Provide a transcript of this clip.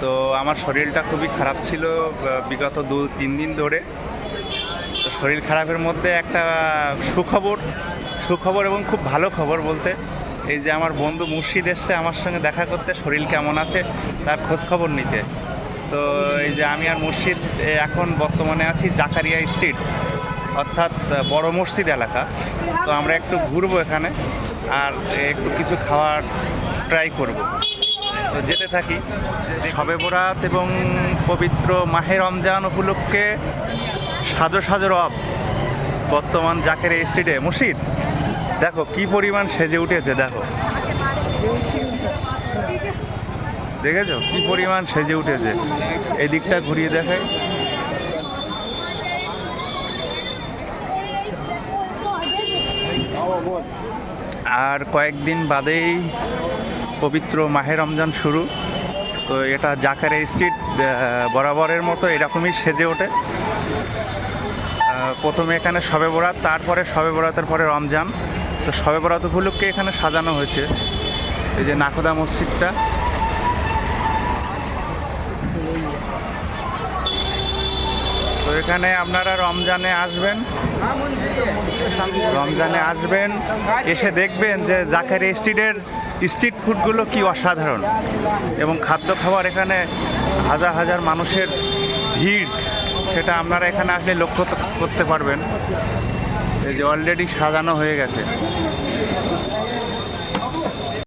তো আমার শরীরটা খুবই খারাপ ছিল বিগত দু, তিন দিন ধরে। তো শরীর খারাপের মধ্যে একটা সুখবর সুখবর এবং খুব ভালো খবর বলতে, এই যে আমার বন্ধু মুর্শিদ এসছে আমার সঙ্গে দেখা করতে, শরীর কেমন আছে তার খোঁজ খবর নিতে। তো এই যে আমি আর মুর্শিদ এখন বর্তমানে আছি জাকারিয়া স্ট্রিট, অর্থাৎ বড় মসজিদ এলাকা। তো আমরা একটু ঘুরবো এখানে, আর একটু কিছু খাওয়ার ট্রাই করব। যেতে থাকি। সবে বরাত এবং পবিত্র মাহে রমজান উপলক্ষে সাজো সাজো রব বর্তমান জাকের স্ট্রিটে। মুর্শিদ, দেখো কি পরিমাণ সেজে উঠেছে, দেখো। দেখেছ? কি পরিমাণ সেজে উঠেছে। এই দিকটা ঘুরিয়ে দেখাই আর কয়েকদিন বাদেই পবিত্র মাহে রমজান শুরু। তো এটা জাকারে স্ট্রিট বরাবরের মতো এরকমই সেজে ওঠে। প্রথমে এখানে সবে বরাত, তারপরে সবে বরাতের পরে রমজান। তো সবে বরাত উপলক্ষে এখানে সাজানো হয়েছে। এই যে নাকোদা মসজিদটা। তো এখানে আপনারা রমজানে আসবেন। রমজানে আসবেন, এসে দেখবেন যে জাকের স্ট্রিটের স্ট্রিট ফুডগুলো কি অসাধারণ? এবং খাদ্য খাবার এখানে হাজার হাজার মানুষের ভিড়, সেটা আপনারা এখানে আসলে লক্ষ্য করতে পারবেন। এই যে অলরেডি সাজানো হয়ে গেছে।